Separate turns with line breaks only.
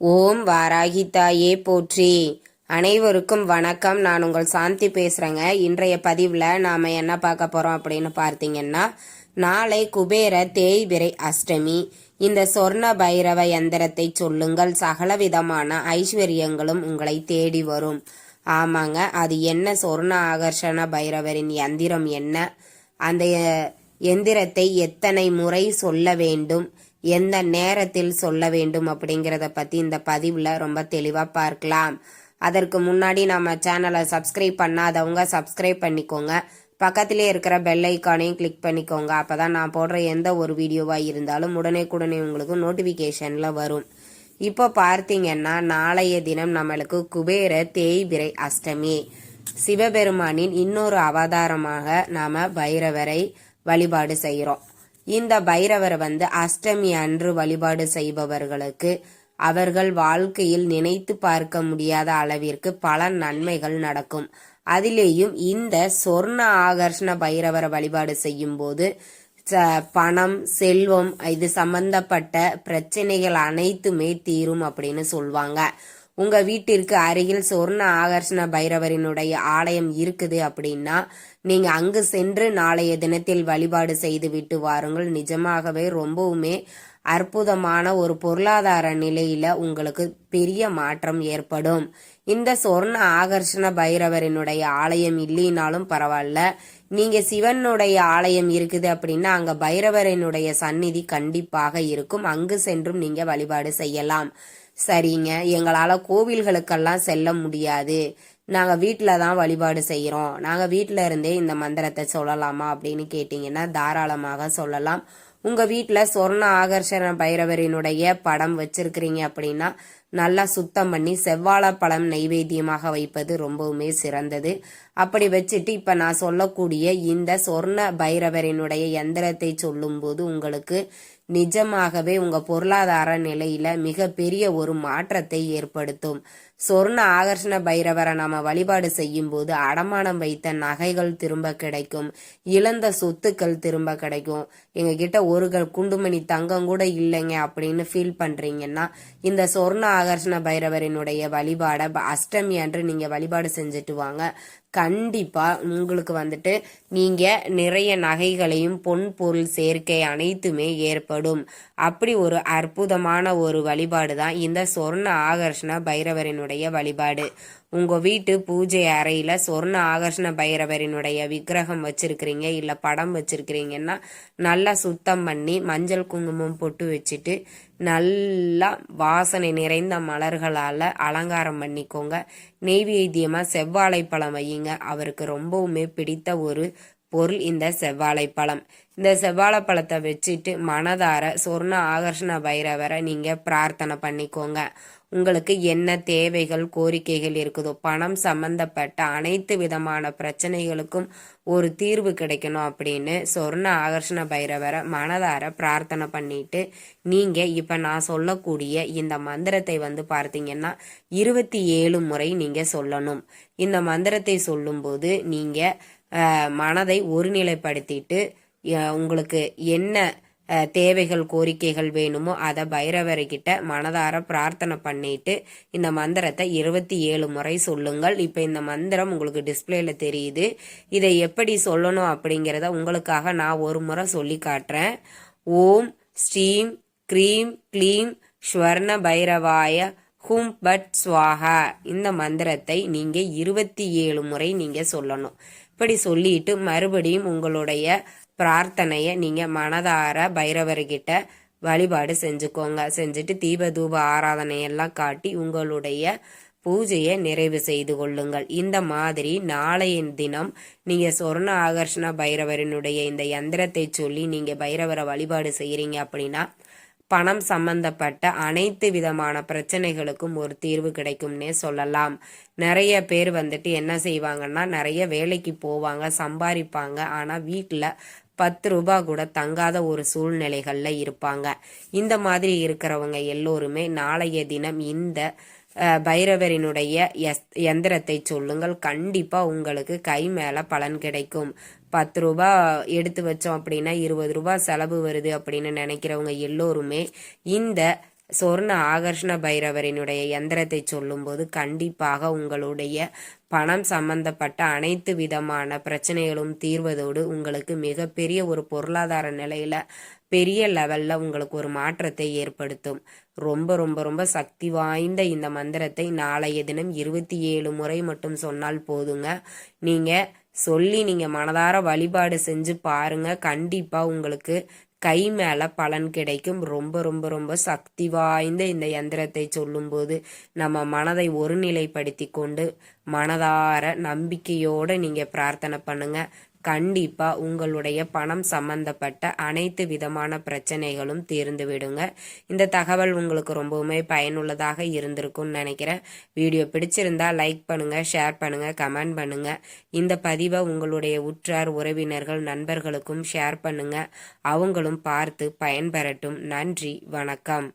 ஓம் வாராகி தாயே போற்றி. அனைவருக்கும் வணக்கம். நான் உங்கள் சாந்தி பேசுறேங்க. இன்றைய பதிவில் நாம் என்ன பார்க்க போறோம் அப்படின்னு பார்த்தீங்கன்னா நாளை குபேர தேய்பிரை அஷ்டமி. இந்த சொர்ண பைரவ யந்திரத்தை சொல்லுங்கள். சகலவிதமான ஐஸ்வர்யங்களும் உங்களை தேடி வரும். ஆமாங்க அது என்ன சொர்ண ஆகர்ஷண பைரவரின் யந்திரம் என்ன? அந்த எந்திரத்தை எத்தனை முறை சொல்ல வேண்டும்? எந்த நேரத்தில் சொல்ல வேண்டும் அப்படிங்கிறத பற்றி இந்த பதிவில் ரொம்ப தெளிவாக பார்க்கலாம். அதற்கு முன்னாடி நம்ம சேனலை சப்ஸ்கிரைப் பண்ணாதவங்க சப்ஸ்கிரைப் பண்ணிக்கோங்க. பக்கத்திலே இருக்கிற பெல் ஐக்கானையும் கிளிக் பண்ணிக்கோங்க. அப்போ தான் நான் போடுற எந்த ஒரு வீடியோவாக இருந்தாலும் உடனே உங்களுக்கு நோட்டிஃபிகேஷனில் வரும். இப்போ பார்த்தீங்கன்னா நாளைய தினம் நம்மளுக்கு குபேர தேய்பிரை அஷ்டமி. சிவபெருமானின் இன்னொரு அவதாரமாக நாம் பைரவரை வழிபாடு செய்கிறோம் இந்த பைரவரை வந்து அஷ்டமி அன்று வழிபாடு செய்பவர்களுக்கு அவர்கள் வாழ்க்கையில் நினைத்து பார்க்க முடியாத அளவிற்கு பல நன்மைகள் நடக்கும். அதிலேயும் இந்த சொர்ண ஆகர்ஷண பைரவரை வழிபாடு செய்யும் போது பணம் செல்வம் இது சம்பந்தப்பட்ட பிரச்சனைகள் அனைத்துமே தீரும் அப்படின்னு சொல்லுவாங்க உங்க வீட்டிற்கு அருகில் சொர்ண ஆகர்ஷண பைரவரினுடைய ஆலயம் இருக்குது அப்படின்னா நீங்க அங்கு சென்று நாளைய தினத்தில் வழிபாடு செய்து விட்டு வாருங்கள். நிஜமாகவே ரொம்பவுமே அற்புதமான ஒரு பொருளாதார நிலையில உங்களுக்கு பெரிய மாற்றம் ஏற்படும். இந்த சொர்ண ஆகர்ஷண பைரவரினுடைய ஆலயம் இல்லைனாலும் பரவாயில்ல. நீங்க சிவனுடைய ஆலயம் இருக்குது அப்படின்னா அங்க பைரவரினுடைய சந்நிதி கண்டிப்பாக இருக்கும். அங்கு சென்றும் நீங்க வழிபாடு செய்யலாம். சரிங்க. எங்களால் கோவில்களுக்கெல்லாம் செல்ல முடியாது. நாங்கள் வீட்டில் தான் வழிபாடு செய்கிறோம் நாங்கள் வீட்டில் இருந்தே இந்த மந்திரத்தை சொல்லலாமா அப்படின்னு கேட்டிங்கன்னா தாராளமாக சொல்லலாம். உங்கள் வீட்டில் சொர்ண ஆகர்ஷண பைரவரினுடைய படம் வச்சிருக்கிறீங்க அப்படின்னா நல்லா சுத்தம் பண்ணி செவ்வாழைப்பழம் நைவேத்தியமாக வைப்பது ரொம்பவுமே சிறந்தது. அப்படி வச்சுட்டு இப்போ நான் சொல்லக்கூடிய இந்த சொர்ண பைரவரினுடைய எந்திரத்தை சொல்லும்போது உங்களுக்கு நிஜமாகவே உங்க பொருளாதார நிலையில மிகப்பெரிய ஒரு மாற்றத்தை ஏற்படுத்தும். சொர்ண ஆகர்ஷண பைரவரை நாம வழிபாடு செய்யும் போது அடமானம் வைத்த நகைகள் திரும்ப கிடைக்கும். இழந்த சொத்துக்கள் திரும்ப கிடைக்கும். எங்க கிட்ட ஒரு குண்டுமணி தங்கம் கூட இல்லைங்க அப்படின்னு ஃபீல் பண்றீங்கன்னா இந்த சொர்ண ஆகர்ஷண பைரவரினுடைய வழிபாடை அஷ்டமி அன்று நீங்க வழிபாடு செஞ்சுட்டு வாங்க. கண்டிப்பா உங்களுக்கு வந்துட்டு நீங்க நிறைய நகைகளையும் பொன் பொருள் சேர்க்கை அனைத்துமே ஏற்படும். அப்படி ஒரு அற்புதமான ஒரு வழிபாடு தான் இந்த சொர்ண ஆகர்ஷண பைரவரினுடைய வழிபாடு. உங்க வீட்டு பூஜை அறையில சொர்ண ஆகர்ஷண பைரவரினுடைய விக்கிரகம் வச்சிருக்கிறீங்க இல்ல படம் வச்சிருக்கிறீங்கன்னா நல்லா சுத்தம் பண்ணி மஞ்சள் குங்குமம் பொட்டு வச்சுட்டு நல்லா வாசனை நிறைந்த மலர்களால் அலங்காரம் பண்ணிக்கோங்க. நெய்வேத்தியமாக செவ்வாழைப்பழம் வையுங்க. அவருக்கு ரொம்பவுமே பிடித்த ஒரு பொருள் இந்த செவ்வாழைப்பழம் இந்த செவ்வாழைப்பழத்தை வச்சுட்டு மனதார சொர்ண ஆகர்ஷண பைரவரை நீங்கள் பிரார்த்தனை பண்ணிக்கோங்க. உங்களுக்கு என்ன தேவைகள் கோரிக்கைகள் இருக்குதோ பணம் சம்பந்தப்பட்ட அனைத்து விதமான பிரச்சனைகளுக்கும் ஒரு தீர்வு கிடைக்கணும் அப்படின்னு சொர்ண ஆகர்ஷண பைரவரை மனதார பிரார்த்தனை பண்ணிட்டு நீங்கள் இப்போ நான் சொல்லக்கூடிய இந்த மந்திரத்தை வந்து பார்த்தீங்கன்னா இருபத்தி ஏழு முறை நீங்கள் சொல்லணும். இந்த மந்திரத்தை சொல்லும்போது நீங்கள் மனதை ஒருநிலைப்படுத்திட்டு உங்களுக்கு என்ன தேவைகள் கோரிக்கைகள் வேணுமோ அதை பைரவர்கிட்ட மனதார பிரார்த்தனை பண்ணிட்டு இந்த மந்திரத்தை இருபத்தி ஏழு முறை சொல்லுங்கள். இப்போ இந்த மந்திரம் உங்களுக்கு டிஸ்பிளேல தெரியுது. இதை எப்படி சொல்லணும் அப்படிங்கிறத உங்களுக்காக நான் ஒரு முறை சொல்லி காட்டுறேன். ஓம் ஸ்ரீம் க்ரீம் க்ளீம் ஸ்வர்ண பைரவாய ஹும் பட் ஸ்வாஹா. இந்த மந்திரத்தை நீங்கள் இருபத்தி ஏழு முறை நீங்கள் சொல்லணும். இப்படி சொல்லிட்டு மறுபடியும் உங்களுடைய பிரார்த்தனையை நீங்கள் மனதார பைரவர்கிட்ட வழிபாடு செஞ்சுக்கோங்க. செஞ்சுட்டு தீப தூப ஆராதனையெல்லாம் காட்டி உங்களுடைய பூஜையை நிறைவு செய்து கொள்ளுங்கள். இந்த மாதிரி நாளைய தினம் நீங்கள் சொர்ண ஆகர்ஷண பைரவரினுடைய இந்த யந்திரத்தை சொல்லி நீங்கள் பைரவரை வழிபாடு செய்கிறீங்க அப்படின்னா பணம் சம்பந்தப்பட்ட அனைத்து விதமான பிரச்சனைகளுக்கும் ஒரு தீர்வு கிடைக்கும்னே சொல்லலாம். நிறைய பேர் வந்துட்டு என்ன செய்வாங்கன்னா நிறைய வேலைக்கு போவாங்க சம்பாதிப்பாங்க. ஆனால் வீட்டில் பத்து ரூபா கூட தங்காத ஒரு சூழ்நிலைகளில் இருப்பாங்க. இந்த மாதிரி இருக்கிறவங்க எல்லோருமே நாளைய தினம் இந்த பைரவரினுடைய எந்திரத்தை சொல்லுங்கள். கண்டிப்பாக உங்களுக்கு கை மேலே பலன் கிடைக்கும். பத்து ரூபா எடுத்து வச்சோம் அப்படின்னா இருபது ரூபா செலவு வருது அப்படின்னு நினைக்கிறவங்க எல்லோருமே இந்த சொர்ண ஆகர்ஷண பைரவரினுடைய எந்திரத்தை சொல்லும்போது கண்டிப்பாக உங்களுடைய பணம் சம்பந்தப்பட்ட அனைத்து விதமான பிரச்சனைகளும் தீர்வதோடு உங்களுக்கு மிகப்பெரிய ஒரு பொருளாதார நிலையில பெரிய லெவல்ல உங்களுக்கு ஒரு மாற்றத்தை ஏற்படுத்தும். ரொம்ப ரொம்ப ரொம்ப சக்தி வாய்ந்த இந்த மந்திரத்தை நாளைய தினம் இருபத்தி ஏழு முறை மட்டும் சொன்னால் போதுங்க. நீங்க சொல்லி நீங்கள் மனதார வழிபாடு செஞ்சு பாருங்க. கண்டிப்பாக உங்களுக்கு கை மேலே பலன் கிடைக்கும். ரொம்ப ரொம்ப ரொம்ப சக்தி வாய்ந்த இந்த யந்திரத்தை சொல்லும்போது நம்ம மனதை ஒருநிலைப்படுத்தி கொண்டு மனதார நம்பிக்கையோடு நீங்கள் பிரார்த்தனை பண்ணுங்கள் கண்டிப்பா உங்களுடைய பணம் சம்பந்தப்பட்ட அனைத்து விதமான பிரச்சனைகளும் தீர்ந்து விடுங்க. இந்த தகவல் உங்களுக்கு ரொம்பவுமே பயனுள்ளதாக இருந்திருக்கும்னு நினைக்கிறேன். வீடியோ பிடிச்சிருந்தா லைக் பண்ணுங்க ஷேர் பண்ணுங்க கமெண்ட் பண்ணுங்க. இந்த பதிவை உங்களுடைய உற்றார் உறவினர்கள் நண்பர்களுக்கும் ஷேர் பண்ணுங்க. அவங்களும் பார்த்து பயன்பெறட்டும். நன்றி வணக்கம்.